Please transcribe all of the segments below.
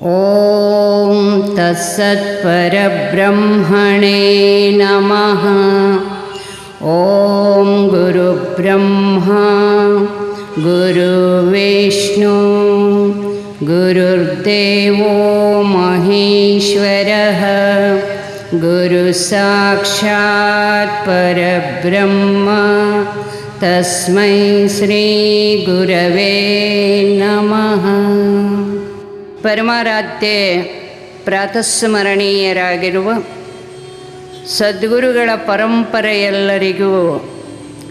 ॐ तत्सत्परब्रह्मणे नमः। ॐ गुरुब्रह्मा गुरुविष्णु गुरुर्देवो महेश्वरः। गुरुसाक्षात् परब्रह्म तस्मै श्रीगुरवे नमः ಪರಮಾರಾಧ್ಯ ಪ್ರಾತಸ್ಮರಣೀಯರಾಗಿರುವ ಸದ್ಗುರುಗಳ ಪರಂಪರೆಯೆಲ್ಲರಿಗೂ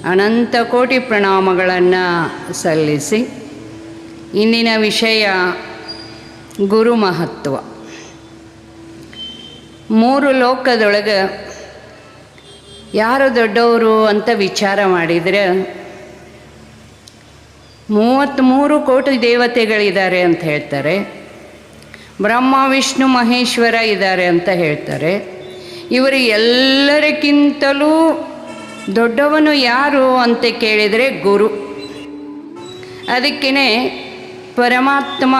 ಅನಂತ ಕೋಟಿ ಪ್ರಣಾಮಗಳನ್ನು ಸಲ್ಲಿಸಿ ಇಂದಿನ ವಿಷಯ ಗುರು ಮಹತ್ವ. ಮೂರು ಲೋಕದೊಳಗೆ ಯಾರು ದೊಡ್ಡವರು ಅಂತ ವಿಚಾರ ಮಾಡಿದರೆ ಮೂವತ್ತ್ಮೂರು ಕೋಟಿ ದೇವತೆಗಳಿದ್ದಾರೆ ಅಂತ ಹೇಳ್ತಾರೆ. ಬ್ರಹ್ಮ, ವಿಷ್ಣು, ಮಹೇಶ್ವರ ಇದ್ದಾರೆ ಅಂತ ಹೇಳ್ತಾರೆ. ಇವರು ಎಲ್ಲರಿಗಿಂತಲೂ ದೊಡ್ಡವನು ಯಾರು ಅಂತ ಕೇಳಿದರೆ ಗುರು. ಅದಕ್ಕೇ ಪರಮಾತ್ಮ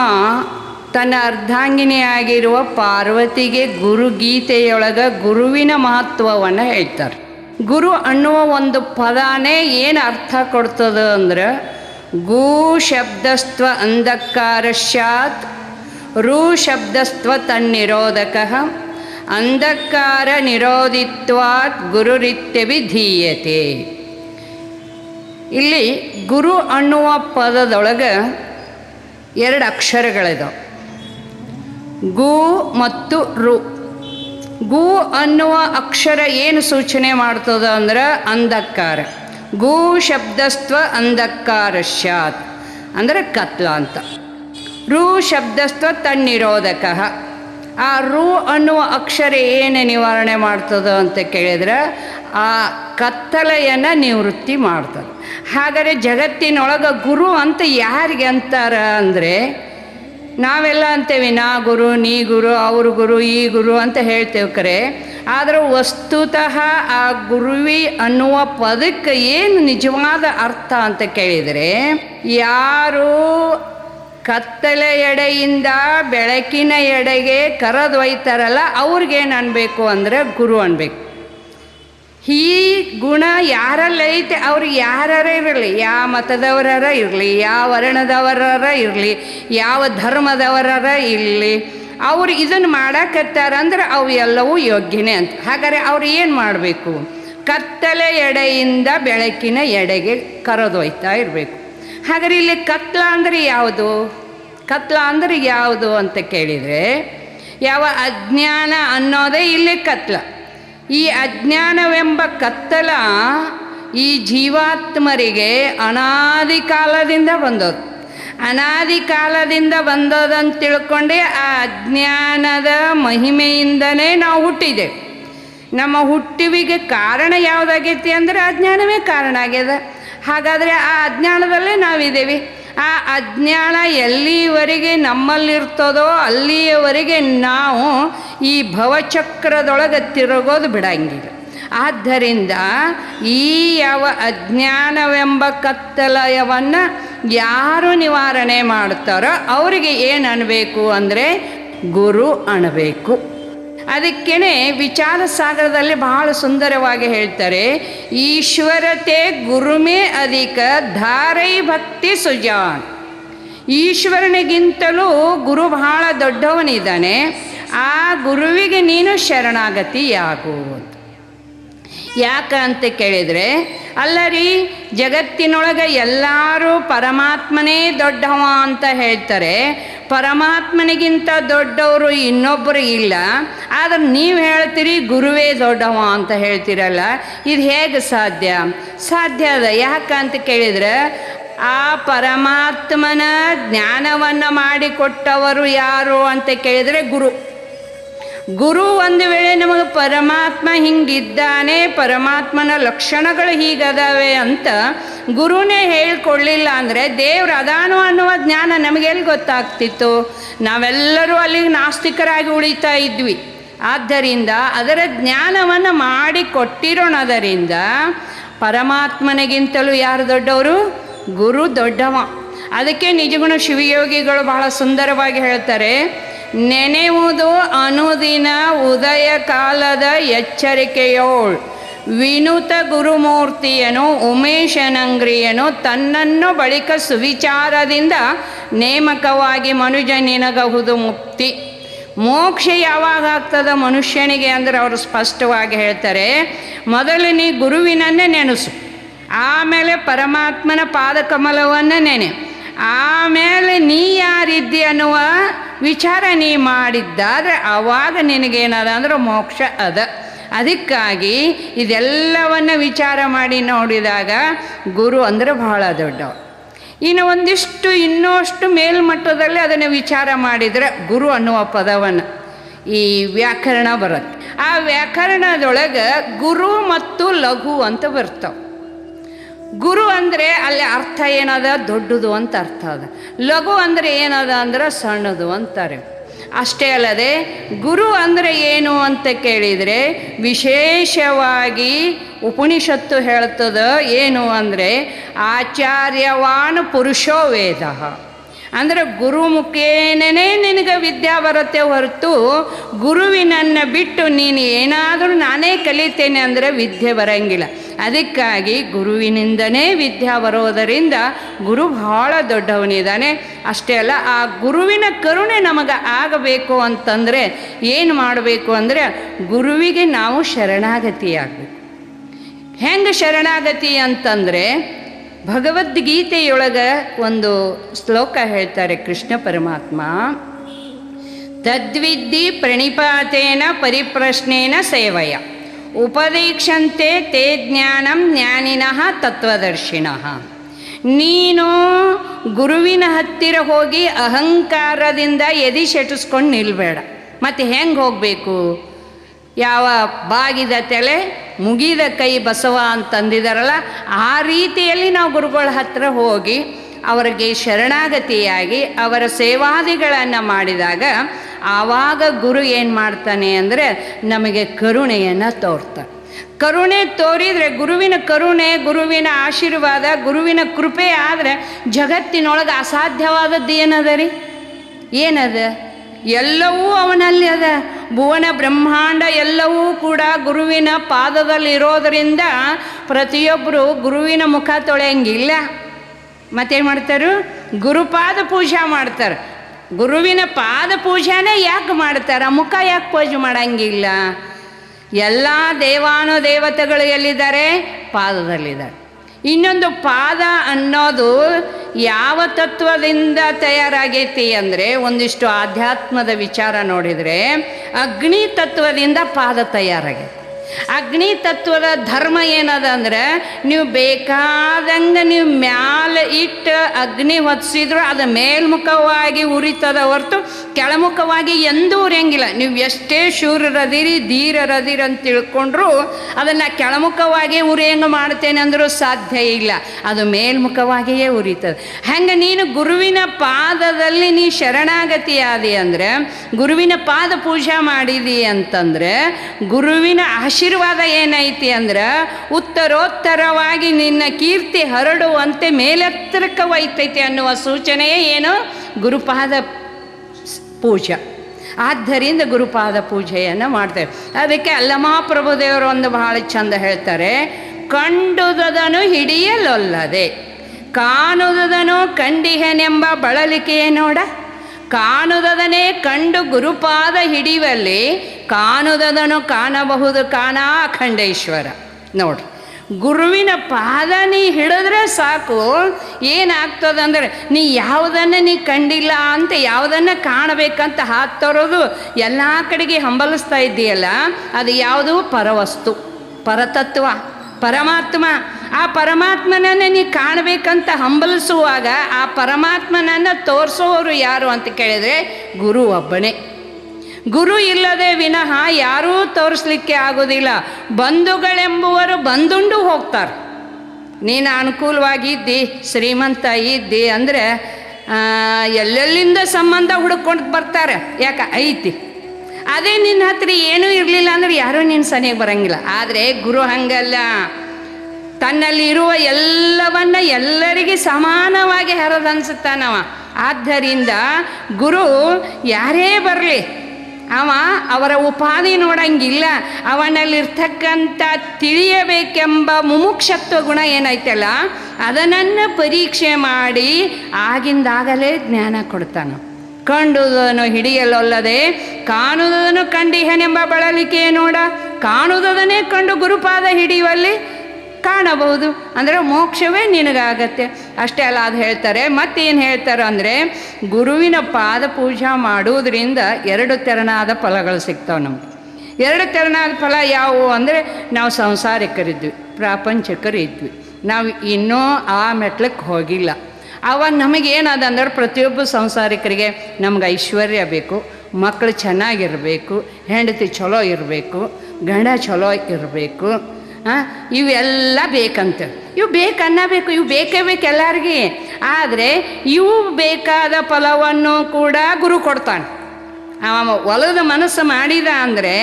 ತನ್ನ ಅರ್ಧಾಂಗಿನಿಯಾಗಿರುವ ಪಾರ್ವತಿಗೆ ಗುರುಗೀತೆಯೊಳಗೆ ಗುರುವಿನ ಮಹತ್ವವನ್ನು ಹೇಳ್ತಾರೆ. ಗುರು ಅನ್ನುವ ಒಂದು ಪದಾನೇ ಏನು ಅರ್ಥ ಕೊಡ್ತದ ಅಂದ್ರೆ ಗೂ ಶಬ್ದಸ್ತ್ವ ಅಂಧಕಾರಶ್ಯಾತ್ ರು ಶಬ್ದಸ್ತ್ವ ತನ್ನಿರೋಧಕ ಅಂಧಕಾರ ನಿರೋಧಿತ್ವಾತ್ ಗುರುರಿತ್ಯಭಿಧೀಯತೆ ಇಲ್ಲಿ ಗುರು ಅನ್ನುವ ಪದದೊಳಗೆ ಎರಡು ಅಕ್ಷರಗಳಿದಾವೆ. ಗು ಮತ್ತು ರು. ಗು ಅನ್ನುವ ಅಕ್ಷರ ಏನು ಸೂಚನೆ ಮಾಡ್ತದ ಅಂದ್ರೆ ಅಂಧಕಾರ. ಗು ಶಬ್ದಸ್ತ್ವ ಅಂಧಕಾರಶ್ಯಾತ್ ಅಂದರೆ ಕತ್ಲ ಅಂತ. ರು ಶಬ್ದಸ್ಥ ತಣ್ಣಿರೋಧಕ ಆ ರು ಅನ್ನುವ ಅಕ್ಷರ ಏನು ನಿವಾರಣೆ ಮಾಡ್ತದೋ ಅಂತ ಕೇಳಿದ್ರೆ ಆ ಕತ್ತಲೆಯನ್ನು ನಿವೃತ್ತಿ ಮಾಡ್ತದೆ. ಹಾಗಾದರೆ ಜಗತ್ತಿನೊಳಗೆ ಗುರು ಅಂತ ಯಾರಿಗೆ ಅಂತಾರ ಅಂದರೆ ನಾವೆಲ್ಲ ಅಂತೇವೆ, ನಾ ಗುರು, ನೀ ಗುರು, ಅವ್ರ ಗುರು, ಈ ಗುರು ಅಂತ ಹೇಳ್ತೇವೆ ಕರೆ. ಆದರೆ ವಸ್ತುತಃ ಆ ಗುರುವಿ ಅನ್ನುವ ಪದಕ್ಕೆ ಏನು ನಿಜವಾದ ಅರ್ಥ ಅಂತ ಕೇಳಿದರೆ, ಯಾರು ಕತ್ತಲೆ ಎಡೆಯಿಂದ ಬೆಳಕಿನ ಎಡೆಗೆ ಕರೆದೊಯ್ತಾರಲ್ಲ ಅವ್ರಿಗೇನು ಅನ್ಬೇಕು ಅಂದರೆ ಗುರು ಅನ್ಬೇಕು. ಈ ಗುಣ ಯಾರಲ್ಲಿ ಐತೆ, ಅವ್ರಿಗೆ ಯಾರೇ ಇರಲಿ, ಯಾವ ಮತದವರರ ಇರಲಿ, ಯಾವ ವರ್ಣದವರರ ಇರಲಿ, ಯಾವ ಧರ್ಮದವರರ ಇರಲಿ, ಅವ್ರು ಇದನ್ನು ಮಾಡಕತ್ತಾರಂದ್ರೆ ಅವು ಎಲ್ಲವೂ ಯೋಗ್ಯನೇ ಅಂತ. ಹಾಗಾದರೆ ಅವ್ರು ಏನು ಮಾಡಬೇಕು? ಕತ್ತಲೆ ಎಡೆಯಿಂದ ಬೆಳಕಿನ ಎಡೆಗೆ ಕರೆದೊಯ್ತಾ ಇರಬೇಕು. ಹಾಗಾದ್ರೆ ಇಲ್ಲಿ ಕತ್ಲ ಅಂದರೆ ಯಾವುದು? ಕತ್ಲ ಅಂದರೆ ಯಾವುದು ಅಂತ ಕೇಳಿದರೆ, ಯಾವ ಅಜ್ಞಾನ ಅನ್ನೋದೇ ಇಲ್ಲಿ ಕತ್ಲ. ಈ ಅಜ್ಞಾನವೆಂಬ ಕತ್ತಲ ಈ ಜೀವಾತ್ಮರಿಗೆ ಅನಾದಿ ಕಾಲದಿಂದ ಬಂದದ್ದು ಅನಾದಿ ಕಾಲದಿಂದ ಬಂದದಂತ ತಿಳ್ಕೊಂಡೆ ಆ ಅಜ್ಞಾನದ ಮಹಿಮೆಯಿಂದನೇ ನಾವು ಹುಟ್ಟಿದ್ದೇವೆ. ನಮ್ಮ ಹುಟ್ಟುವಿಗೆ ಕಾರಣ ಯಾವುದಾಗೈತಿ ಅಂದರೆ ಅಜ್ಞಾನವೇ ಕಾರಣ ಆಗ್ಯದ. ಹಾಗಾದರೆ ಆ ಅಜ್ಞಾನದಲ್ಲೇ ನಾವಿದ್ದೀವಿ. ಆ ಅಜ್ಞಾನ ಎಲ್ಲಿವರೆಗೆ ನಮ್ಮಲ್ಲಿರ್ತದೋ ಅಲ್ಲಿಯವರೆಗೆ ನಾವು ಈ ಭವಚಕ್ರದೊಳಗೆ ತಿರುಗೋದು ಬಿಡಂಗಿಲ್ಲ. ಆದ್ದರಿಂದ ಈ ಯಾವ ಅಜ್ಞಾನವೆಂಬ ಕತ್ತಲಯವನ್ನು ಯಾರು ನಿವಾರಣೆ ಮಾಡ್ತಾರೋ ಅವರಿಗೆ ಏನು ಅನ್ನಬೇಕು ಅಂದರೆ ಗುರು ಅನ್ನಬೇಕು ಅದಕ್ಕೇ ವಿಚಾರ ಸಾಗರದಲ್ಲಿ ಬಹಳ ಸುಂದರವಾಗಿ ಹೇಳ್ತಾರೆ, ಈಶ್ವರತೆ ಗುರುಮೇ ಅಧಿಕ ಧಾರೈ ಭಕ್ತಿ ಸುಜಾನ್. ಈಶ್ವರನಿಗಿಂತಲೂ ಗುರು ಬಹಳ ದೊಡ್ಡವನಿದ್ದಾನೆ, ಆ ಗುರುವಿಗೆ ನೀನು ಶರಣಾಗತಿಯಾಗು ಯಾಕ ಅಂತ ಕೇಳಿದರೆ ಅಲ್ಲ ರೀ ಜಗತ್ತಿನೊಳಗೆ ಎಲ್ಲರೂ ಪರಮಾತ್ಮನೇ ದೊಡ್ಡವ ಅಂತ ಹೇಳ್ತಾರೆ ಪರಮಾತ್ಮನಿಗಿಂತ ದೊಡ್ಡವರು ಇನ್ನೊಬ್ಬರು ಇಲ್ಲ. ಆದರೆ ನೀವು ಹೇಳ್ತೀರಿ ಗುರುವೇ ದೊಡ್ಡವ ಅಂತ ಹೇಳ್ತೀರಲ್ಲ, ಇದು ಹೇಗೆ ಸಾಧ್ಯ? ಸಾಧ್ಯ ಅದ. ಯಾಕಂತ ಕೇಳಿದರೆ, ಆ ಪರಮಾತ್ಮನ ಜ್ಞಾನವನ್ನು ಮಾಡಿಕೊಟ್ಟವರು ಯಾರು ಅಂತ ಕೇಳಿದರೆ ಗುರು. ಗುರು ಒಂದು ವೇಳೆ ನಮಗೆ ಪರಮಾತ್ಮ ಹಿಂಗಿದ್ದಾನೆ, ಪರಮಾತ್ಮನ ಲಕ್ಷಣಗಳು ಹೀಗದಾವೆ ಅಂತ ಗುರುನೇ ಹೇಳ್ಕೊಡ್ಲಿಲ್ಲ ಅಂದರೆ ದೇವ್ರ ಅದಾನು ಅನ್ನುವ ಜ್ಞಾನ ನಮಗೆಲ್ಲಿ ಗೊತ್ತಾಗ್ತಿತ್ತು? ನಾವೆಲ್ಲರೂ ಅಲ್ಲಿಗೆ ನಾಸ್ತಿಕರಾಗಿ ಉಳಿತಾ ಇದ್ವಿ. ಆದ್ದರಿಂದ ಅದರ ಜ್ಞಾನವನ್ನು ಮಾಡಿಕೊಟ್ಟಿರೋಣದರಿಂದ ಪರಮಾತ್ಮನಿಗಿಂತಲೂ ಯಾರು ದೊಡ್ಡವರು? ಗುರು ದೊಡ್ಡವ. ಅದಕ್ಕೆ ನಿಜಗುಣ ಶಿವಯೋಗಿಗಳು ಬಹಳ ಸುಂದರವಾಗಿ ಹೇಳ್ತಾರೆ ನೆನೆಯುವುದು ಅನುದಿನ ಉದಯ ಕಾಲದ ಎಚ್ಚರಿಕೆಯೋಳ್. ವಿನುತ ಗುರುಮೂರ್ತಿಯನು ಉಮೇಶನಂಗ್ರಿಯನು ತನ್ನನ್ನು ಬಳಿಕ ಸುವಿಚಾರದಿಂದ ನೇಮಕವಾಗಿ ಮನುಜ ನಿನಗಹುದು ಮುಕ್ತಿ. ಮೋಕ್ಷ ಯಾವಾಗ ಆಗ್ತದ ಮನುಷ್ಯನಿಗೆ ಅಂದರೆ ಅವರು ಸ್ಪಷ್ಟವಾಗಿ ಹೇಳ್ತಾರೆ ಮೊದಲು ನೀ ಗುರುವಿನನ್ನೇ ನೆನೆಸು. ಆಮೇಲೆ ಪರಮಾತ್ಮನ ಪಾದಕಮಲವನ್ನು ನೆನೆ. ಆಮೇಲೆ ನೀ ಯಾರಿದ್ದಿ ಅನ್ನುವ ವಿಚಾರ ನೀ ಮಾಡಿದ್ದಾದ್ರೆ ಆವಾಗ ನಿನಗೇನದ ಅಂದ್ರೆ ಮೋಕ್ಷ ಅದ. ಅದಕ್ಕಾಗಿ ಇದೆಲ್ಲವನ್ನು ವಿಚಾರ ಮಾಡಿ ನೋಡಿದಾಗ ಗುರು ಅಂದರೆ ಬಹಳ ದೊಡ್ಡವ ಇನ್ನು ಒಂದಿಷ್ಟು ಇನ್ನಷ್ಟು ಮೇಲ್ಮಟ್ಟದಲ್ಲಿ ಅದನ್ನು ವಿಚಾರ ಮಾಡಿದರೆ ಗುರು ಅನ್ನುವ ಪದವನ್ನು ಈ ವ್ಯಾಕರಣ ಬರುತ್ತೆ. ಆ ವ್ಯಾಕರಣದೊಳಗೆ ಗುರು ಮತ್ತು ಲಘು ಅಂತ ಬರ್ತಾವೆ. ಗುರು ಅಂದರೆ ಅಲ್ಲಿ ಅರ್ಥ ಏನದ? ದೊಡ್ಡದು ಅಂತ ಅರ್ಥ ಅದ. ಲಘು ಅಂದರೆ ಏನದ ಅಂದ್ರೆ ಸಣ್ಣದು ಅಂತಾರೆ. ಅಷ್ಟೇ ಅಲ್ಲದೆ ಗುರು ಅಂದರೆ ಏನು ಅಂತ ಕೇಳಿದರೆ ವಿಶೇಷವಾಗಿ ಉಪನಿಷತ್ತು ಹೇಳ್ತದ ಏನು ಅಂದರೆ ಆಚಾರ್ಯವಾನ್ ಪುರುಷೋ ವೇದ. ಅಂದರೆ ಗುರುಮುಖೇನೇ ನಿನಗೆ ವಿದ್ಯಾ ಬರುತ್ತೆ ಹೊರತು ಗುರುವಿನನ್ನು ಬಿಟ್ಟು ನೀನು ಏನಾದರೂ ನಾನೇ ಕಲಿತೇನೆ ಅಂದರೆ ವಿದ್ಯೆ ಬರಂಗಿಲ್ಲ. ಅದಕ್ಕಾಗಿ ಗುರುವಿನಿಂದನೇ ವಿದ್ಯಾ ಬರೋದರಿಂದ ಗುರು ಬಹಳ ದೊಡ್ಡವನಿದ್ದಾನೆ. ಅಷ್ಟೇ ಅಲ್ಲ, ಆ ಗುರುವಿನ ಕರುಣೆ ನಮಗೆ ಆಗಬೇಕು ಅಂತಂದರೆ ಏನು ಮಾಡಬೇಕು ಅಂದರೆ ಗುರುವಿಗೆ ನಾವು ಶರಣಾಗತಿಯಾಗಬೇಕು. ಹೆಂಗೆ ಶರಣಾಗತಿ ಅಂತಂದರೆ ಭಗವದ್ಗೀತೆಯೊಳಗೆ ಒಂದು ಶ್ಲೋಕ ಹೇಳ್ತಾರೆ ಕೃಷ್ಣ ಪರಮಾತ್ಮ, ತದ್ವಿದ್ದಿ ಪ್ರಣಿಪಾತೇನ ಪರಿಪ್ರಶ್ನೇನ ಸೇವಯ. ಉಪದೀಕ್ಷಂತೆ ತೇ ಜ್ಞಾನಂ ಜ್ಞಾನಿನಃ ತತ್ವದರ್ಶಿನ. ನೀನು ಗುರುವಿನ ಹತ್ತಿರ ಹೋಗಿ ಅಹಂಕಾರದಿಂದ ಎದಿ ಶೆಟಿಸ್ಕೊಂಡು ನಿಲ್ಬೇಡ. ಮತ್ತು ಹೆಂಗೆ ಹೋಗಬೇಕು? ಯಾವ ಬಾಗಿದ ತಲೆ ಮುಗಿದ ಕೈ ಬಸವ ಅಂತಂದಿದಾರಲ್ಲ, ಆ ರೀತಿಯಲ್ಲಿ ನಾವು ಗುರುಗಳ ಹತ್ತಿರ ಹೋಗಿ ಅವರಿಗೆ ಶರಣಾಗತಿಯಾಗಿ ಅವರ ಸೇವಾದಿಗಳನ್ನು ಮಾಡಿದಾಗ ಆವಾಗ ಗುರು ಏನು ಮಾಡ್ತಾನೆ ಅಂದರೆ ನಮಗೆ ಕರುಣೆಯನ್ನು ತೋರ್ತಾನೆ ಕರುಣೆ ತೋರಿದರೆ ಗುರುವಿನ ಕರುಣೆ, ಗುರುವಿನ ಆಶೀರ್ವಾದ, ಗುರುವಿನ ಕೃಪೆ ಆದರೆ ಜಗತ್ತಿನೊಳಗೆ ಅಸಾಧ್ಯವಾದದ್ದು ಏನದ ರೀ? ಏನದ? ಎಲ್ಲವೂ ಅವನಲ್ಲಿ ಅದ. ಭುವನ ಬ್ರಹ್ಮಾಂಡ ಎಲ್ಲವೂ ಕೂಡ ಗುರುವಿನ ಪಾದದಲ್ಲಿರೋದರಿಂದ ಪ್ರತಿಯೊಬ್ಬರು ಗುರುವಿನ ಮುಖ ತೊಳೆಯಂಗಿಲ್ಲ. ಮತ್ತೇನು ಮಾಡ್ತಾರೆ? ಗುರುಪಾದ ಪೂಜಾ ಮಾಡ್ತಾರೆ. ಗುರುವಿನ ಪಾದ ಪೂಜೆನೇ ಯಾಕೆ ಮಾಡ್ತಾರೆ? ಮುಖ ಯಾಕೆ ಪೂಜೆ ಮಾಡಂಗಿಲ್ಲ? ಎಲ್ಲ ದೇವಾನು ದೇವತೆಗಳು ಎಲ್ಲಿದ್ದಾರೆ? ಪಾದದಲ್ಲಿದ್ದಾರೆ. ಇನ್ನೊಂದು ಪಾದ ಅನ್ನೋದು ಯಾವ ತತ್ವದಿಂದ ತಯಾರಾಗೈತಿ ಅಂದರೆ ಒಂದಿಷ್ಟು ಆಧ್ಯಾತ್ಮದ ವಿಚಾರ ನೋಡಿದರೆ ಅಗ್ನಿ ತತ್ವದಿಂದ ಪಾದ ತಯಾರಾಗೈತಿ. ಅಗ್ನಿ ತತ್ವದ ಧರ್ಮ ಏನದ ಅಂದರೆ ನೀವು ಬೇಕಾದಂಗೆ ನೀವು ಮ್ಯಾಲೆ ಇಟ್ಟು ಅಗ್ನಿ ಹೊತ್ತಿಸಿದ್ರು ಅದು ಮೇಲ್ಮುಖವಾಗಿ ಉರಿತದ ಹೊರತು ಕೆಳಮುಖವಾಗಿ ಎಂದೂ ಉರಿಯಂಗಿಲ್ಲ. ನೀವು ಎಷ್ಟೇ ಶೂರರದಿರಿ, ಧೀರರದಿರಿ ಅಂತ ತಿಳ್ಕೊಂಡ್ರು ಅದನ್ನು ಕೆಳಮುಖವಾಗಿ ಉರಿಯಂಗೆ ಮಾಡ್ತೇನೆ ಅಂದರೂ ಸಾಧ್ಯ ಇಲ್ಲ. ಅದು ಮೇಲ್ಮುಖವಾಗಿಯೇ ಉರಿತದೆ. ಹಂಗೆ ನೀನು ಗುರುವಿನ ಪಾದದಲ್ಲಿ ನೀ ಶರಣಾಗತಿ ಆದಿ ಅಂದರೆ, ಗುರುವಿನ ಪಾದ ಪೂಜೆ ಮಾಡಿದಿ ಅಂತಂದರೆ, ಗುರುವಿನ ಏನೈತಿ ಅಂದ್ರೆ ಉತ್ತರೋತ್ತರವಾಗಿ ನಿನ್ನ ಕೀರ್ತಿ ಹರಡುವಂತೆ ಮೇಲೆತ್ತರಕ್ಕೆ ಅನ್ನುವ ಸೂಚನೆಯೇ ಏನು? ಗುರುಪಾದ ಪೂಜೆ. ಆದ್ದರಿಂದ ಗುರುಪಾದ ಪೂಜೆಯನ್ನು ಮಾಡ್ತೇವೆ. ಅದಕ್ಕೆ ಅಲ್ಲಮಾಪ್ರಭುದೇವರು ಒಂದು ಬಹಳ ಚಂದ ಹೇಳ್ತಾರೆ, ಕಂಡುದದನು ಹಿಡಿಯಲೊಲ್ಲದೆ ಕಾಣುದನು ಕಂಡಿಹನೆಂಬ ಬಳಲಿಕೆಯೇ ನೋಡ ಕಾಣುವುದನೇ ಕಂಡು ಗುರುಪಾದ ಹಿಡಿಯುವಲ್ಲಿ ಕಾಣುದದನು ಕಾಣಬಹುದು ಕಾಣ ಅಖಂಡೇಶ್ವರ. ನೋಡ್ರಿ ಗುರುವಿನ ಪಾದ ನೀ ಹಿಡಿದ್ರೆ ಸಾಕು, ಏನಾಗ್ತದಂದ್ರೆ ನೀ ಯಾವುದನ್ನು ನೀ ಕಂಡಿಲ್ಲ ಅಂತ ಯಾವುದನ್ನು ಕಾಣಬೇಕಂತ ಹಾತ್ ತರೋದು ಎಲ್ಲ ಕಡೆಗೆ ಹಂಬಲಿಸ್ತಾ ಇದ್ದೀಯಲ್ಲ, ಅದು ಯಾವುದು ಪರವಸ್ತು, ಪರತತ್ವ, ಪರಮಾತ್ಮ. ಆ ಪರಮಾತ್ಮನನ್ನು ನೀ ಕಾಣಬೇಕಂತ ಹಂಬಲಿಸುವಾಗ ಆ ಪರಮಾತ್ಮನನ್ನು ತೋರಿಸೋರು ಯಾರು ಅಂತ ಕೇಳಿದರೆ ಗುರು ಒಬ್ಬನೇ. ಗುರು ಇಲ್ಲದೆ ವಿನಃ ಯಾರೂ ತೋರಿಸ್ಲಿಕ್ಕೆ ಆಗೋದಿಲ್ಲ. ಬಂಧುಗಳೆಂಬುವರು ಬಂದುಂಡು ಹೋಗ್ತಾರೆ. ನೀನು ಅನುಕೂಲವಾಗಿದ್ದಿ, ಶ್ರೀಮಂತ ಇದ್ದಿ ಅಂದರೆ ಎಲ್ಲೆಲ್ಲಿಂದ ಸಂಬಂಧ ಹುಡುಕೊಂಡು ಬರ್ತಾರೆ? ಯಾಕೆ? ಐತಿ. ಅದೇ ನಿನ್ನ ಹತ್ರ ಏನೂ ಇರಲಿಲ್ಲ ಅಂದ್ರೆ ಯಾರೂ ನಿನ್ನ ಸನಿಗೆ ಬರಂಗಿಲ್ಲ. ಆದರೆ ಗುರು ಹಂಗಲ್ಲ. ತನ್ನಲ್ಲಿ ಇರುವ ಎಲ್ಲವನ್ನ ಎಲ್ಲರಿಗೆ ಸಮಾನವಾಗಿ ಹರಿದನ್ಸುತ್ತಾನವ ಆದ್ದರಿಂದ ಗುರು, ಯಾರೇ ಬರಲಿ, ಅವ ಅವರ ಉಪಾಧಿ ನೋಡಂಗಿಲ್ಲ. ಅವನಲ್ಲಿರ್ತಕ್ಕಂಥ ತಿಳಿಯಬೇಕೆಂಬ ಮುಮುಕ್ಷತ್ವ ಗುಣ ಏನೈತಲ್ಲ ಅದನ್ನು ಪರೀಕ್ಷೆ ಮಾಡಿ ಆಗಿಂದಾಗಲೇ ಜ್ಞಾನ ಕೊಡ್ತಾನೆ. ಕಂಡುದನ್ನು ಹಿಡಿಯಲೊಲ್ಲದೆ ಕಾಣುವುದನ್ನು ಕಂಡಿಹನೆಂಬ ಬಳಲಿಕೆ ನೋಡ. ಕಾಣುವುದನ್ನೇ ಕಂಡು ಗುರುಪಾದ ಹಿಡಿಯುವಲ್ಲಿ ಕಾಣಬಹುದು. ಅಂದರೆ ಮೋಕ್ಷವೇ ನಿನಗಾಗತ್ತೆ. ಅಷ್ಟೇ ಅಲ್ಲ, ಅದು ಹೇಳ್ತಾರೆ, ಮತ್ತೇನು ಹೇಳ್ತಾರೆ ಅಂದರೆ, ಗುರುವಿನ ಪಾದ ಪೂಜಾ ಮಾಡುವುದರಿಂದ ಎರಡು ತೆರನಾದ ಫಲಗಳು ಸಿಗ್ತಾವೆ ನಮಗೆ. ಎರಡು ತೆರನಾದ ಫಲ ಯಾವುವು ಅಂದರೆ, ನಾವು ಸಂಸಾರಿಕರಿದ್ವಿ ಪ್ರಾಪಂಚಿಕರಿದ್ವಿ ನಾವು ಇನ್ನೂ ಆ ಮೆಟ್ಲಕ್ಕೆ ಹೋಗಿಲ್ಲ. ಆವಾಗ ನಮಗೇನದ ಅಂದ್ರೆ ಪ್ರತಿಯೊಬ್ಬ ಸಂಸಾರಿಕರಿಗೆ ನಮ್ಗೆ ಐಶ್ವರ್ಯ ಬೇಕು ಮಕ್ಕಳು ಚೆನ್ನಾಗಿರಬೇಕು, ಹೆಂಡತಿ ಚಲೋ ಇರಬೇಕು, ಗಂಡ ಚಲೋ ಇರಬೇಕು ಇವೆಲ್ಲ ಬೇಕಂತ. ಇವು ಬೇಕನ್ನಬೇಕು ಇವು ಬೇಕೇ ಬೇಕು ಎಲ್ಲರಿಗೆ. ಆದರೆ ಇವು ಬೇಕಾದ ಫಲವನ್ನು ಕೂಡ ಗುರು ಕೊಡ್ತಾನೆ. ಅವ ಹೊಲದ ಮನಸ್ಸು ಮಾಡಿದ ಅಂದರೆ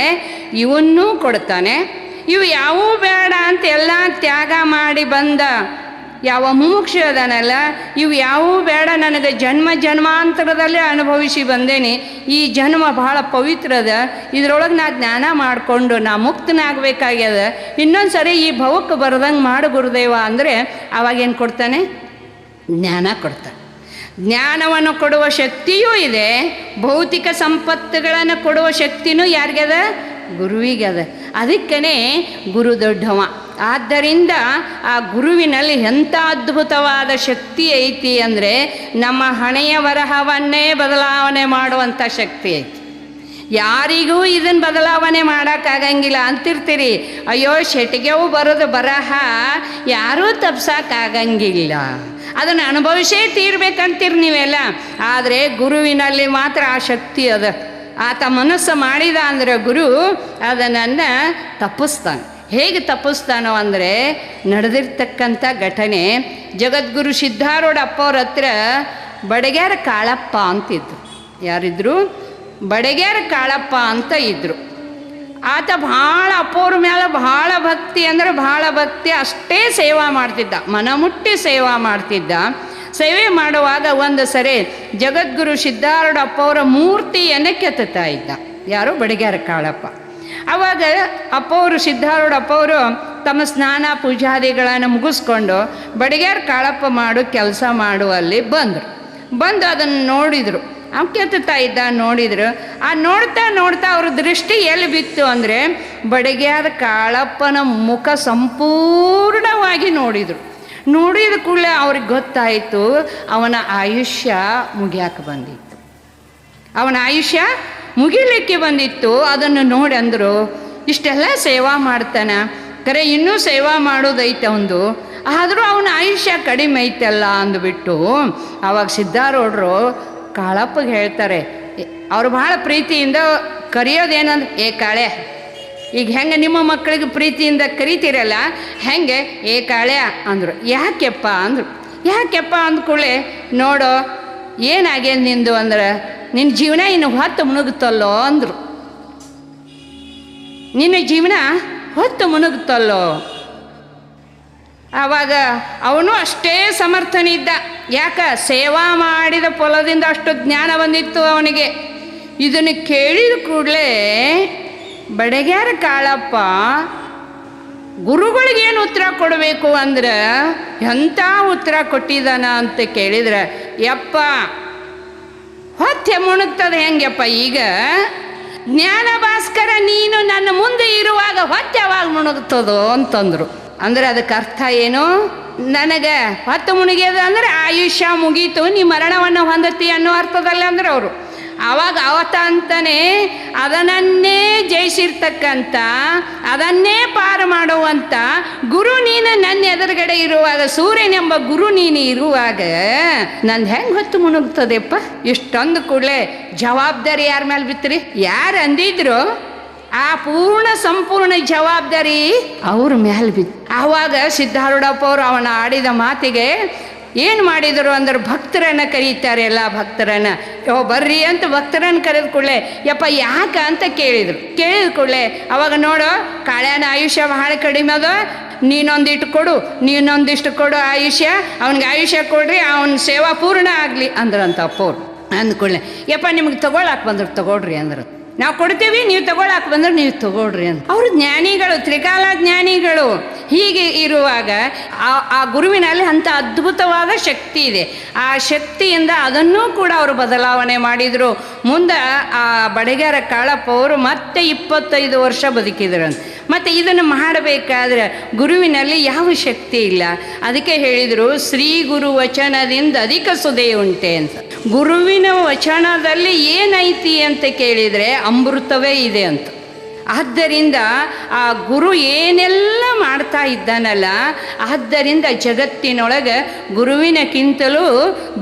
ಇವನ್ನೂ ಕೊಡ್ತಾನೆ. ಇವು ಯಾವೂ ಬೇಡ ಅಂತ ಎಲ್ಲ ತ್ಯಾಗ ಮಾಡಿ ಬಂದ ಯಾವ ಮುಮುಕ್ಷು ಅದಾನಲ್ಲ, ಇವು ಯಾವೂ ಬೇಡ, ನನಗೆ ಜನ್ಮ ಜನ್ಮಾಂತರದಲ್ಲೇ ಅನುಭವಿಸಿ ಬಂದೇನೆ. ಈ ಜನ್ಮ ಬಹಳ ಪವಿತ್ರದ, ಇದ್ರೊಳಗೆ ನಾ ಜ್ಞಾನ ಮಾಡಿಕೊಂಡು ನಾ ಮುಕ್ತನಾಗಬೇಕಾಗ್ಯದ. ಇನ್ನೊಂದು ಸರಿ ಈ ಭವಕ್ಕೆ ಬರದಂಗೆ ಮಾಡು ಗುರುದೇವ ಅಂದರೆ ಅವಾಗೇನು ಕೊಡ್ತಾನೆ? ಜ್ಞಾನ ಕೊಡ್ತಾನೆ. ಜ್ಞಾನವನ್ನು ಕೊಡುವ ಶಕ್ತಿಯೂ ಇದೆ, ಭೌತಿಕ ಸಂಪತ್ತುಗಳನ್ನು ಕೊಡುವ ಶಕ್ತಿನೂ ಯಾರಿಗದ ಗುರುವಿಗದ ಅದಕ್ಕೇ ಗುರು ದೊಡ್ಡವ. ಆದ್ದರಿಂದ ಆ ಗುರುವಿನಲ್ಲಿ ಎಂಥ ಅದ್ಭುತವಾದ ಶಕ್ತಿ ಐತಿ ಅಂದರೆ ನಮ್ಮ ಹಣೆಯ ಬರಹವನ್ನೇ ಬದಲಾವಣೆ ಮಾಡುವಂಥ ಶಕ್ತಿ ಐತಿ. ಯಾರಿಗೂ ಇದನ್ನು ಬದಲಾವಣೆ ಮಾಡೋಕ್ಕಾಗಂಗಿಲ್ಲ ಅಂತಿರ್ತೀರಿ. ಅಯ್ಯೋ, ಶೆಟಿಗೆವು ಬರೋದು ಬರಹ ಯಾರೂ ತಪ್ಸೋಕ್ಕಾಗಂಗಿಲ್ಲ. ಅದನ್ನು ಅನುಭವಿಸೇ ತೀರ್ಬೇಕಂತೀರಿ ನೀವೆಲ್ಲ. ಆದರೆ ಗುರುವಿನಲ್ಲಿ ಮಾತ್ರ ಆ ಶಕ್ತಿ ಅದ. ಆತ ಮನಸ್ಸು ಮಾಡಿದ ಅಂದರೆ ಗುರು ಅದನ್ನು ತಪ್ಪಿಸ್ತಾನೆ. ಹೇಗೆ ತಪ್ಪಿಸ್ತಾನೋ ಅಂದರೆ ನಡೆದಿರ್ತಕ್ಕಂಥ ಘಟನೆ ಜಗದ್ಗುರು ಸಿದ್ಧಾರೂಢ ಅಪ್ಪವ್ರ ಹತ್ರ ಬಡಗ್ಯಾರ ಕಾಳಪ್ಪ ಅಂತಿದ್ರು. ಯಾರಿದ್ರು? ಬಡಗ್ಯಾರ ಕಾಳಪ್ಪ ಅಂತ ಇದ್ದರು ಆತ ಭಾಳ ಅಪ್ಪವ್ರ ಮೇಲೆ ಭಾಳ ಭಕ್ತಿ ಅಂದರೆ ಭಾಳ ಭಕ್ತಿ, ಅಷ್ಟೇ ಸೇವಾ ಮಾಡ್ತಿದ್ದ. ಮನಮುಟ್ಟಿ ಸೇವಾ ಮಾಡ್ತಿದ್ದ. ಸೇವೆ ಮಾಡುವಾಗ ಒಂದು ಸರಿ ಜಗದ್ಗುರು ಸಿದ್ಧಾರೂಢ ಅಪ್ಪವರ ಮೂರ್ತಿಯನ್ನು ಕೆತ್ತುತ್ತಾ ಇದ್ದ. ಯಾರು? ಬಡಗ್ಯಾರ ಕಾಳಪ್ಪ. ಆವಾಗ ಅಪ್ಪವರು, ಸಿದ್ಧಾರೂಢ ಅಪ್ಪವರು ತಮ್ಮ ಸ್ನಾನ ಪೂಜಾದಿಗಳನ್ನು ಮುಗಿಸ್ಕೊಂಡು ಬಡಿಗ್ಯಾರ ಕಾಳಪ್ಪ ಮಾಡು, ಕೆಲಸ ಮಾಡುವಲ್ಲಿ ಬಂದರು. ಬಂದು ಅದನ್ನು ನೋಡಿದರು. ಅವ್ನು ಕೆತ್ತುತ್ತಾ ಇದ್ದ ನೋಡಿದ್ರು. ಆ ನೋಡ್ತಾ ನೋಡ್ತಾ ಅವ್ರ ದೃಷ್ಟಿ ಎಲ್ಲಿ ಬಿತ್ತು ಅಂದರೆ ಬಡಗೇರ ಕಾಳಪ್ಪನ ಮುಖ ಸಂಪೂರ್ಣವಾಗಿ ನೋಡಿದರು. ನೋಡಿದ ಕೂಡಲೇ ಅವ್ರಿಗೆ ಗೊತ್ತಾಯಿತು, ಅವನ ಆಯುಷ್ಯ ಮುಗಿಯಾಕೆ ಬಂದಿತ್ತು. ಅವನ ಆಯುಷ್ಯ ಮುಗಿಲಿಕ್ಕೆ ಬಂದಿತ್ತು. ಅದನ್ನು ನೋಡಿ ಅಂದರು, ಇಷ್ಟೆಲ್ಲ ಸೇವಾ ಮಾಡ್ತಾನೆ. ಕರೆ, ಇನ್ನೂ ಸೇವಾ ಮಾಡೋದೈತೆ ಒಂದು. ಆದರೂ ಅವನ ಆಯುಷ್ಯ ಕಡಿಮೆ ಐತಲ್ಲ ಅಂದ್ಬಿಟ್ಟು ಅವಾಗ ಸಿದ್ಧಾರೂಢರು ಕಾಳಪ್ಪಗೆ ಹೇಳ್ತಾರೆ, ಅವ್ರು ಭಾಳ ಪ್ರೀತಿಯಿಂದ ಕರೆಯೋದೇನಂದ್ರೆ ಏ ಕಾಳೆ, ಈಗ ಹೆಂಗೆ ನಿಮ್ಮ ಮಕ್ಕಳಿಗೆ ಪ್ರೀತಿಯಿಂದ ಕರಿತೀರಲ್ಲ, ಹೆಂಗೆ? ಏ ಕಾಳೆ ಅಂದರು. ಯಾಕೆಪ್ಪ? ಅಂದರು. ಯಾಕೆಪ್ಪ? ಅಂದ್ಕೂಳೆ ನೋಡೋ, ಏನಾಗ್ಯದ ನಿಂದು? ಅಂದ್ರೆ ನಿನ್ನ ಜೀವನ ಇನ್ನು ಹೊತ್ತು ಮುಣುಗುತ್ತಲ್ಲೋ ಅಂದರು. ನಿನ್ನ ಜೀವನ ಹೊತ್ತು ಮುಣುಗುತ್ತಲ್ಲೋ. ಆವಾಗ ಅವನು ಅಷ್ಟೇ ಸಮರ್ಥನಿದ್ದ ಯಾಕ? ಸೇವಾ ಮಾಡಿದ ಫಲದಿಂದ ಅಷ್ಟು ಜ್ಞಾನ ಬಂದಿತ್ತು ಅವನಿಗೆ. ಇದನ್ನು ಕೇಳಿದ ಕೂಡಲೇ ಬಡಗ್ಯಾರ ಕಾಳಪ್ಪ ಗುರುಗಳಿಗೇನು ಉತ್ತರ ಕೊಡಬೇಕು ಅಂದ್ರೆ ಎಂಥ ಉತ್ತರ ಕೊಟ್ಟಿದ್ದಾನ ಅಂತ ಕೇಳಿದ್ರೆ, ಯಪ್ಪ ಹೊತ್ತೆ ಮುಣುಗ್ತದೆ ಹೆಂಗಪ್ಪ ಈಗ? ಜ್ಞಾನ ಭಾಸ್ಕರ, ನೀನು ನನ್ನ ಮುಂದೆ ಇರುವಾಗ ಹೊತ್ತೆ ಯಾವಾಗ ಮುಣುಗ್ತದೋ ಅಂತಂದರು. ಅಂದ್ರೆ ಅದಕ್ಕೆ ಅರ್ಥ ಏನು? ನನಗೆ ಹೊತ್ತು ಮುಳುಗ್ಯದ ಅಂದ್ರೆ ಆಯುಷ್ಯ ಮುಗೀತು, ನೀ ಮರಣವನ್ನು ಹೊಂದತಿ ಅನ್ನೋ ಅರ್ಥದಲ್ಲಿ ಅಂದ್ರೆ ಅವರು. ಆವಾಗ ಅವತ ಅಂತಾನೆ ಅದನ್ನೇ ಜಯಿಸಿರ್ತಕ್ಕಂಥ, ಅದನ್ನೇ ಪಾರು ಮಾಡುವಂಥ ಗುರು ನೀನು ನನ್ನ ಎದುರುಗಡೆ ಇರುವಾಗ, ಸೂರ್ಯನೆಂಬ ಗುರು ನೀನು ಇರುವಾಗ, ನಂದು ಹೆಂಗೆ ಹೊತ್ತು ಮುಣುಗ್ತದೆಪ್ಪ? ಇಷ್ಟೊಂದು ಕೂಡಲೇ ಜವಾಬ್ದಾರಿ ಯಾರ ಮೇಲೆ ಬಿತ್ತರಿ ಯಾರು ಅಂದಿದ್ರು, ಆ ಪೂರ್ಣ ಸಂಪೂರ್ಣ ಜವಾಬ್ದಾರಿ ಅವ್ರ ಮೇಲೆ ಬಿತ್ತು ಆವಾಗ ಸಿದ್ಧಾರೂಢಪ್ಪ ಅವರು ಅವನ ಆಡಿದ ಮಾತಿಗೆ ಏನು ಮಾಡಿದರು ಅಂದ್ರೆ, ಭಕ್ತರನ್ನ ಕರೀತಾರೆ ಎಲ್ಲ ಭಕ್ತರನ್ನ. ಯೋ, ಬರ್ರಿ ಅಂತ ಭಕ್ತರನ್ನ ಕರೆದ ಕೂಡಲೇ, ಯಪ್ಪ, ಯಾಕ ಅಂತ ಕೇಳಿದರು. ಕೇಳಿದ ಕೂಡಲೇ, ಅವಾಗ ನೋಡು ಕಾಳ್ಯಾನ ಆಯುಷ್ಯ ಬಹಳ ಕಡಿಮೆ ಅದ. ನೀನೊಂದಿಟ್ಟು ಕೊಡು ನೀನೊಂದಿಷ್ಟು ಕೊಡು ಆಯುಷ್ಯ. ಅವನಿಗೆ ಆಯುಷ್ಯ ಕೊಡ್ರಿ, ಅವನ ಸೇವಾ ಪೂರ್ಣ ಆಗಲಿ ಅಂದ್ರಂತ ಅಪ್ಪವ್ರು. ಅಂದ್ಕೊಳ್ಳೆ ಯಪ್ಪ, ನಿಮಗೆ ತಗೊಳಕ್ಕೆ ಬಂದ್ರು, ತಗೊಳ್ರಿ ಅಂದ್ರು ನಾವು ಕೊಡ್ತೀವಿ, ನೀವು ತಗೊಳಕ್ ಬಂದ್ರೆ ನೀವು ತಗೊಳ್ರಿ ಅಂತ. ಅವರು ಜ್ಞಾನಿಗಳು, ತ್ರಿಕಾಲ ಜ್ಞಾನಿಗಳು ಹೀಗೆ ಇರುವಾಗ ಆ ಗುರುವಿನಲ್ಲಿ ಅಂಥ ಅದ್ಭುತವಾದ ಶಕ್ತಿ ಇದೆ. ಆ ಶಕ್ತಿಯಿಂದ ಅದನ್ನೂ ಕೂಡ ಅವರು ಬದಲಾವಣೆ ಮಾಡಿದರು. ಮುಂದೆ ಆ ಬಡಗರ ಕಾಳಪ್ಪ ಅವರು ಮತ್ತೆ ಇಪ್ಪತ್ತೈದು ವರ್ಷ ಬದುಕಿದ್ರಂತೆ ಮತ್ತು ಇದನ್ನು ಮಾಡಬೇಕಾದ್ರೆ ಗುರುವಿನಲ್ಲಿ ಯಾವ ಶಕ್ತಿ ಇಲ್ಲ. ಅದಕ್ಕೆ ಹೇಳಿದರು, ಶ್ರೀ ಗುರು ವಚನದಿಂದ ಅಧಿಕ ಸುದೆ ಉಂಟೆ ಅಂತ. ಗುರುವಿನ ವಚನದಲ್ಲಿ ಏನೈತಿ ಅಂತ ಕೇಳಿದರೆ, ಅಮೃತವೇ ಇದೆ ಅಂತ. ಆದ್ದರಿಂದ ಆ ಗುರು ಏನೆಲ್ಲ ಮಾಡ್ತಾ ಇದ್ದಾನಲ್ಲ, ಆದ್ದರಿಂದ ಜಗತ್ತಿನೊಳಗೆ ಗುರುವಿನಕ್ಕಿಂತಲೂ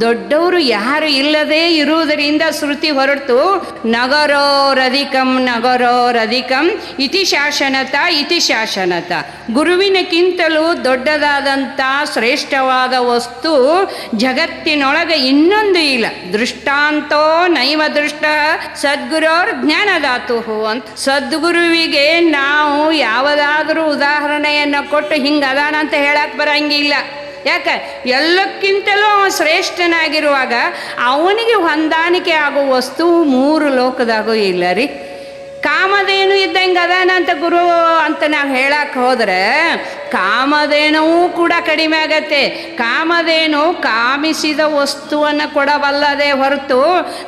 ದೊಡ್ಡವರು ಯಾರು ಇಲ್ಲದೇ ಇರುವುದರಿಂದ ಶ್ರುತಿ ಹೊರತು ನಗರೋರಧಿಕಂ ನಗರೋರಧಿಕಂ ಇತಿ ಶಾಸನತ ಇತಿ ಶಾಸನತ. ಗುರುವಿನಕ್ಕಿಂತಲೂ ದೊಡ್ಡದಾದಂಥ ಶ್ರೇಷ್ಠವಾದ ವಸ್ತು ಜಗತ್ತಿನೊಳಗೆ ಇನ್ನೊಂದು ಇಲ್ಲ. ದೃಷ್ಟಾಂತೋ ನೈವ ದೃಷ್ಟ, ಸದ್ಗುರೋರ್ ಜ್ಞಾನದಾತು ಅಂತ. ಸದ್ಗುರುವಿಗೆ ನಾವು ಯಾವುದಾದ್ರೂ ಉದಾಹರಣೆಯನ್ನು ಕೊಟ್ಟು ಹಿಂಗೆ ಅದಾನ ಅಂತ ಹೇಳಕ್ಕೆ ಬರಂಗಿಲ್ಲ. ಯಾಕೆ? ಎಲ್ಲಕ್ಕಿಂತಲೂ ಅವ ಶ್ರೇಷ್ಠನಾಗಿರುವಾಗ ಅವನಿಗೆ ಹೊಂದಾಣಿಕೆ ಆಗೋ ವಸ್ತು ಮೂರು ಲೋಕದಾಗೂ ಇಲ್ಲ ರೀ. ಕಾಮಧೇನು ಇದ್ದಂಗೆ ಅದಾನ ಅಂತ ಗುರು ಅಂತ ನಾವು ಹೇಳಕ್ಕೆ ಹೋದರೆ ಕಾಮಧೇನವೂ ಕೂಡ ಕಡಿಮೆ ಆಗತ್ತೆ. ಕಾಮಧೇನು ಕಾಮಿಸಿದ ವಸ್ತುವನ್ನು ಕೊಡಬಲ್ಲದೆ ಹೊರತು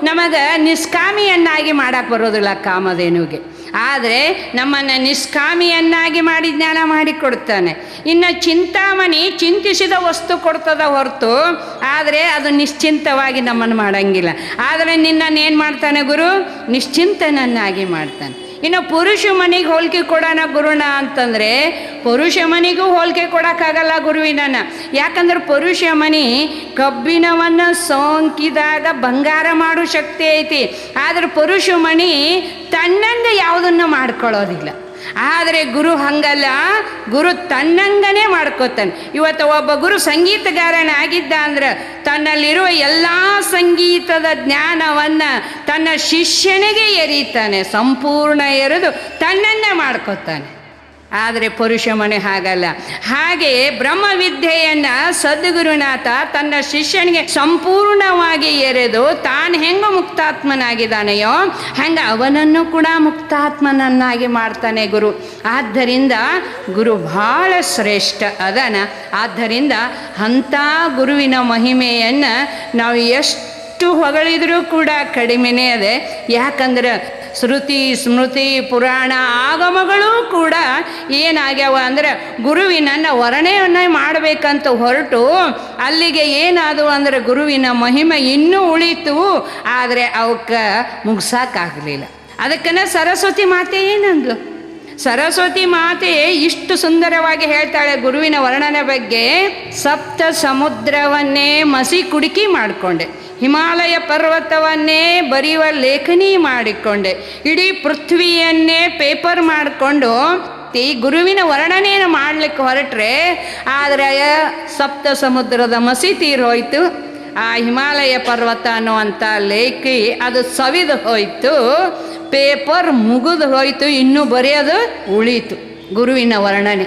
ನಮಗೆ ನಿಷ್ಕಾಮಿಯನ್ನಾಗಿ ಮಾಡಕ್ಕೆ ಬರೋದಿಲ್ಲ ಕಾಮಧೇನುಗೆ. ಆದರೆ ನಮ್ಮನ್ನು ನಿಷ್ಕಾಮಿಯನ್ನಾಗಿ ಮಾಡಿ ಜ್ಞಾನ ಮಾಡಿಕೊಡ್ತಾನೆ ಇನ್ನು ಚಿಂತಾಮಣಿ ಚಿಂತಿಸಿದ ವಸ್ತು ಕೊಡ್ತದ ಹೊರತು, ಆದರೆ ಅದು ನಿಶ್ಚಿಂತವಾಗಿ ನಮ್ಮನ್ನು ಮಾಡೋಂಗಿಲ್ಲ. ಆದರೆ ನಿನ್ನನ್ನು ಏನು ಮಾಡ್ತಾನೆ ಗುರು? ನಿಶ್ಚಿಂತನನ್ನಾಗಿ ಮಾಡ್ತಾನೆ. ಇನ್ನು ಪುರುಷ ಮನೆಗೆ ಹೋಲಿಕೆ ಕೊಡೋಣ ಗುರುಣ ಅಂತಂದರೆ, ಪುರುಷ ಮನೆಗೂ ಹೋಲಿಕೆ ಕೊಡೋಕ್ಕಾಗಲ್ಲ ಗುರುವಿನ ಯಾಕಂದ್ರೆ ಪುರುಷ ಮನೆ ಕಬ್ಬಿಣವನ್ನು ಸೋಂಕಿದಾಗ ಬಂಗಾರ ಮಾಡೋ ಶಕ್ತಿ ಐತಿ. ಆದರೆ ಪುರುಷ ಮನೆ ತನ್ನಂಗೆ ಯಾವುದನ್ನು ಮಾಡ್ಕೊಳ್ಳೋದಿಲ್ಲ. ಆದರೆ ಗುರು ಹಂಗಲ್ಲ. ಗುರು ತನ್ನಂಗನೇ ಮಾಡ್ಕೋತಾನೆ. ಇವತ್ತು ಒಬ್ಬ ಗುರು ಸಂಗೀತಗಾರನಾಗಿದ್ದ ಅಂದ್ರೆ ತನ್ನಲ್ಲಿರುವ ಎಲ್ಲ ಸಂಗೀತದ ಜ್ಞಾನವನ್ನು ತನ್ನ ಶಿಷ್ಯನಿಗೆ ಎರೀತಾನೆ. ಸಂಪೂರ್ಣ ಎರೆದು ತನ್ನನ್ನೇ ಮಾಡ್ಕೋತಾನೆ. ಆದರೆ ಪುರುಷ ಮನೆ ಹಾಗಲ್ಲ. ಹಾಗೆ ಬ್ರಹ್ಮವಿದ್ಯೆಯನ್ನು ಸದ್ಗುರುನಾಥ ತನ್ನ ಶಿಷ್ಯನಿಗೆ ಸಂಪೂರ್ಣವಾಗಿ ಎರೆದು ತಾನು ಹೆಂಗ ಮುಕ್ತಾತ್ಮನಾಗಿದ್ದಾನೆಯೋ, ಹಂಗೆ ಅವನನ್ನು ಕೂಡ ಮುಕ್ತಾತ್ಮನನ್ನಾಗಿ ಮಾಡ್ತಾನೆ ಗುರು. ಆದ್ದರಿಂದ ಗುರು ಬಹಳ ಶ್ರೇಷ್ಠ ಅದನ. ಆದ್ದರಿಂದ ಅಂಥ ಗುರುವಿನ ಮಹಿಮೆಯನ್ನು ನಾವು ಎಷ್ಟು ಹೊಗಳಿದ್ರೂ ಕೂಡ ಕಡಿಮೆನೇ ಅದೇ. ಯಾಕಂದ್ರೆ ಶ್ರುತಿ, ಸ್ಮೃತಿ, ಪುರಾಣ ಆಗಮಗಳು ಕೂಡ ಏನಾಗ್ಯಾವ ಅಂದ್ರೆ ಗುರುವಿನನ್ನು ವರ್ಣೆಯನ್ನು ಮಾಡಬೇಕಂತ ಹೊರಟು ಅಲ್ಲಿಗೆ ಏನಾದವು ಅಂದ್ರೆ ಗುರುವಿನ ಮಹಿಮೆ ಇನ್ನೂ ಉಳಿತು, ಆದರೆ ಅವಕ್ಕೆ ಮುಗಿಸೋಕ್ಕಾಗಲಿಲ್ಲ ಅದಕ್ಕನ ಸರಸ್ವತಿ ಮಾತೆ ಏನಂದ್ಲು? ಸರಸ್ವತಿ ಮಾತೆ ಇಷ್ಟು ಸುಂದರವಾಗಿ ಹೇಳ್ತಾಳೆ ಗುರುವಿನ ವರ್ಣನೆ ಬಗ್ಗೆ, ಸಪ್ತ ಸಮುದ್ರವನ್ನೇ ಮಸಿ ಕುಡುಕಿ ಮಾಡಿಕೊಂಡೆ. ಹಿಮಾಲಯ ಪರ್ವತವನ್ನೇ ಬರೆಯುವ ಲೇಖನಿ ಮಾಡಿಕೊಂಡೆ. ಇಡೀ ಪೃಥ್ವಿಯನ್ನೇ ಪೇಪರ್ ಮಾಡಿಕೊಂಡು ಈ ಗುರುವಿನ ವರ್ಣನೆಯನ್ನು ಮಾಡಲಿಕ್ಕೆ ಹೊರಟ್ರೆ, ಆದರೆ ಸಪ್ತ ಸಮುದ್ರದ ಮಸಿ ತೀರೋಯ್ತು ಆ ಹಿಮಾಲಯ ಪರ್ವತ ಅನ್ನುವಂಥ ಲೇಖಿ ಅದು ಸವಿದು ಹೋಯ್ತು ಪೇಪರ್ ಮುಗಿದು ಹೋಯ್ತು, ಇನ್ನೂ ಬರೆಯೋದು ಉಳೀತು ಗುರುವಿನ ವರ್ಣನೆ.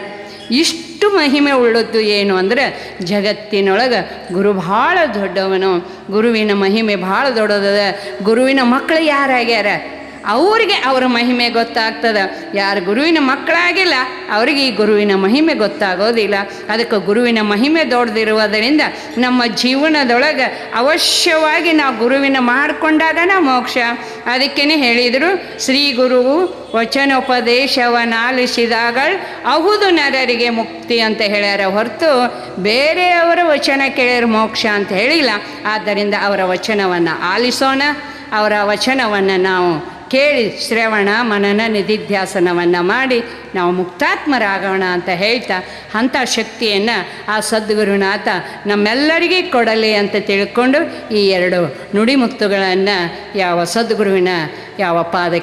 ಇಷ್ಟು ಮಹಿಮೆ ಉಳ್ಳದ್ದು ಏನು ಅಂದರೆ ಜಗತ್ತಿನೊಳಗೆ ಗುರು ಭಾಳ ದೊಡ್ಡವನು. ಗುರುವಿನ ಮಹಿಮೆ ಭಾಳ ದೊಡ್ಡದದ. ಗುರುವಿನ ಮಕ್ಕಳು ಯಾರಾಗ್ಯಾರ? ಅವರಿಗೆ ಅವರ ಮಹಿಮೆ ಗೊತ್ತಾಗ್ತದೆ. ಯಾರು ಗುರುವಿನ ಮಕ್ಕಳಾಗಿಲ್ಲ, ಅವರಿಗೆ ಈ ಗುರುವಿನ ಮಹಿಮೆ ಗೊತ್ತಾಗೋದಿಲ್ಲ. ಅದಕ್ಕೆ ಗುರುವಿನ ಮಹಿಮೆ ದೊಡ್ದಿರುವುದರಿಂದ ನಮ್ಮ ಜೀವನದೊಳಗೆ ಅವಶ್ಯವಾಗಿ ನಾವು ಗುರುವಿನ ಮಾಡಿಕೊಂಡಾಗನ ಮೋಕ್ಷ. ಅದಕ್ಕೇ ಹೇಳಿದರು, ಶ್ರೀ ಗುರುವು ವಚನೋಪದೇಶವನ್ನಾಲಿಸಿದಾಗ ಅಹುದು ನರರಿಗೆ ಮುಕ್ತಿ ಅಂತ ಹೇಳ್ಯಾರ. ಹೊರತು ಬೇರೆಯವರ ವಚನ ಕೇಳಿದ್ರೆ ಮೋಕ್ಷ ಅಂತ ಹೇಳಿಲ್ಲ. ಆದ್ದರಿಂದ ಅವರ ವಚನವನ್ನು ಆಲಿಸೋಣ. ಅವರ ವಚನವನ್ನು ನಾವು ಕೇಳಿ ಶ್ರವಣ ಮನನ ನಿಧಿಧ್ಯಾಸನವನ್ನು ಮಾಡಿ ನಾವು ಮುಕ್ತಾತ್ಮರಾಗೋಣ ಅಂತ ಹೇಳ್ತಾ ಅಂಥ ಶಕ್ತಿಯನ್ನು ಆ ಸದ್ಗುರುನಾಥ ನಮ್ಮೆಲ್ಲರಿಗೆ ಕೊಡಲಿ ಅಂತ ತಿಳ್ಕೊಂಡು ಈ ಎರಡು ನುಡಿಮುತ್ತುಗಳನ್ನು ಯಾವ ಸದ್ಗುರುವಿನ ಯಾವ ಪಾದಕ್ಕೆ